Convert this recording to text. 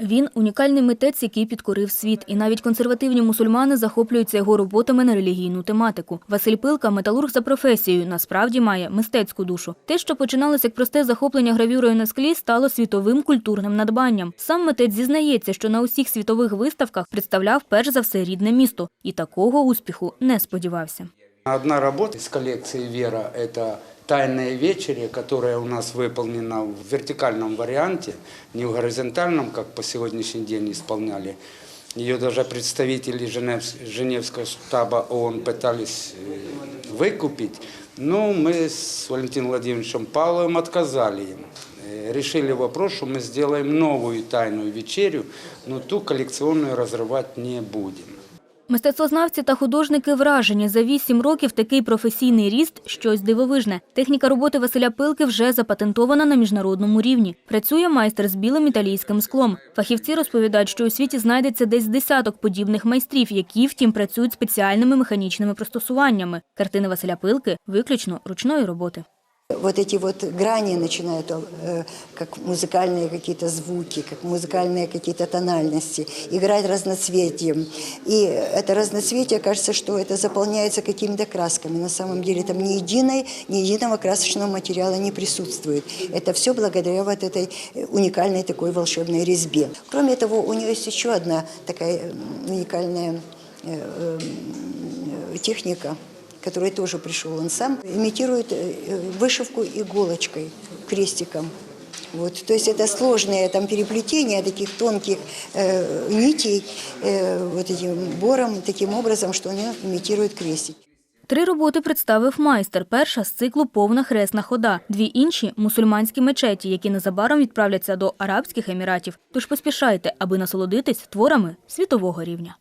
Він унікальний митець, який підкорив світ, і навіть консервативні мусульмани захоплюються його роботами на релігійну тематику. Василь Пилка, металург за професією, насправді має мистецьку душу. Те, що починалося як просте захоплення гравюрою на склі, стало світовим культурним надбанням. Сам митець зізнається, що на усіх світових виставках представляв перш за все рідне місто, і такого успіху не сподівався. Одна работа из коллекции «Вера» – это «Тайная вечеря», которая у нас выполнена в вертикальном варианте, не в горизонтальном, как по сегодняшний день исполняли. Ее даже представители Женевс- Женевского штаба ООН пытались э, выкупить, но мы с Валентином Владимировичем Павловым отказали им. Э, Решили вопрос, что мы сделаем новую тайную вечерю, но ту коллекционную разрывать не будем. Мистецтвознавці та художники вражені. За вісім років такий професійний ріст – щось дивовижне. Техніка роботи Василя Пилки вже запатентована на міжнародному рівні. Працює майстер з білим італійським склом. Фахівці розповідають, що у світі знайдеться десь десяток подібних майстрів, які, втім, працюють спеціальними механічними пристосуваннями. Картини Василя Пилки – виключно ручної роботи. Вот эти вот грани начинают, э, как музыкальные какие-то звуки, как музыкальные какие-то тональности, играть разноцветием. И это разноцветие, кажется, что это заполняется какими-то красками. На самом деле там ни единой, ни единого красочного материала не присутствует. Это все благодаря вот этой э, уникальной такой волшебной резьбе. Кроме того, у нее есть еще одна такая уникальная э, э, техника, который тоже пришел он сам, имитирует э, вышивку иголочкой, крестиком. Вот, то есть это сложное там переплетение таких тонких э, нитей э, вот этим бором таким образом, что он имитирует крестик. Три роботи представив майстер. Перша з циклу «Повна хресна хода». Дві інші – мусульманські мечеті, які незабаром відправляться до Арабських Еміратів. Тож поспішайте, аби насолодитись творами світового рівня.